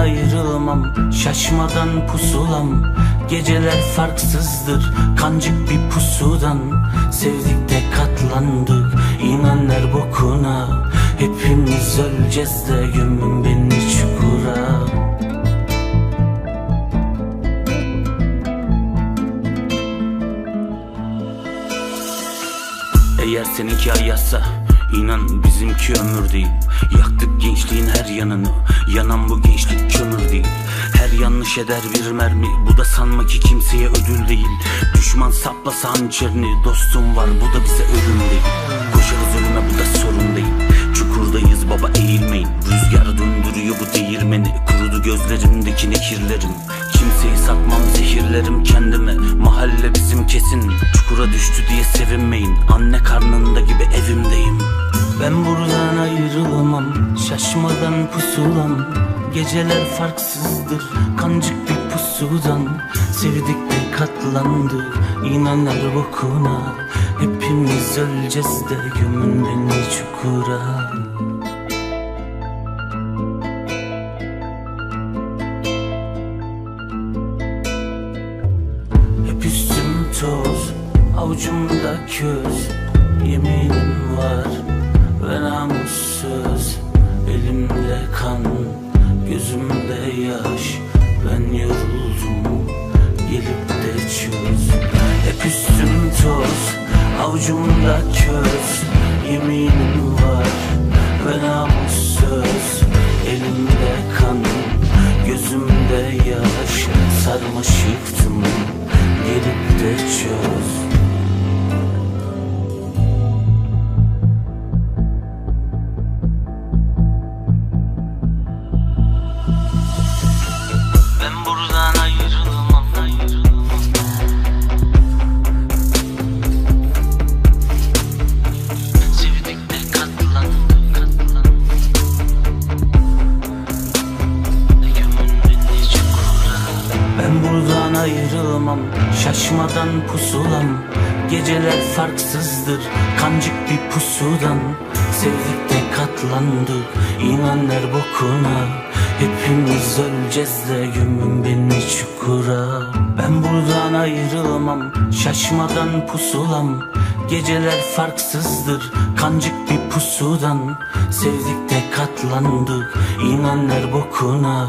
ayrılamam. Şaşmadan pusulam. Geceler farksızdır Kancık bir pusudan. Sevdik de katlandık İnanlar bokuna. Hepimiz öleceğiz de Gömün beni çukura. Eğer seninki ayazsa inan bizimki ömür değil. Yaktık gençliğin her yanını. Yanan bu gençlik kömür değil. Her yanlış eder bir mermi. Bu da sanma ki kimseye ödül değil. Düşman saplasa hançerini. Dostum var bu da bize ölüm değil. Koşarız ölüme bu da sorun değil. Çukurdayız baba eğilmeyin. Rüzgar döndürüyor bu değirmeni. Kurudu gözlerimdeki nekirlerim Kimseyi satmam zehirlerim kendime. Mahalle bizim kesin Çukura düştü diye sevinmeyin. Anne karnında gibi evimdeyim. Ben buradan ayrılamam Şaşmadan pusulam. Geceler farksızdır Kancık bir pusudan. Sevdik de katlandık İnanlar bokuna Hepimiz öleceğiz de Gömün beni çukura toz, avucumda köz Yeminim var ve namussuz. Elimde kan, gözümde yaş Ben yoruldum, gelip de çöz. Hep üstüm toz, avucumda köz Yeminim var ve namussuz. Elimde kan, gözümde yaş Sarmaşıktım, gelip de Buradan ayrılmam Şaşmadan pusulam. Geceler farksızdır Kancık bir pusudan. Sevdik de katlandık İnanlar bokuna. Hepimiz öleceğiz de Gömün beni çukura. Ben buradan ayrılmam Şaşmadan pusulam. Geceler farksızdır Kancık bir pusudan. Sevdik de katlandık İnanlar bokuna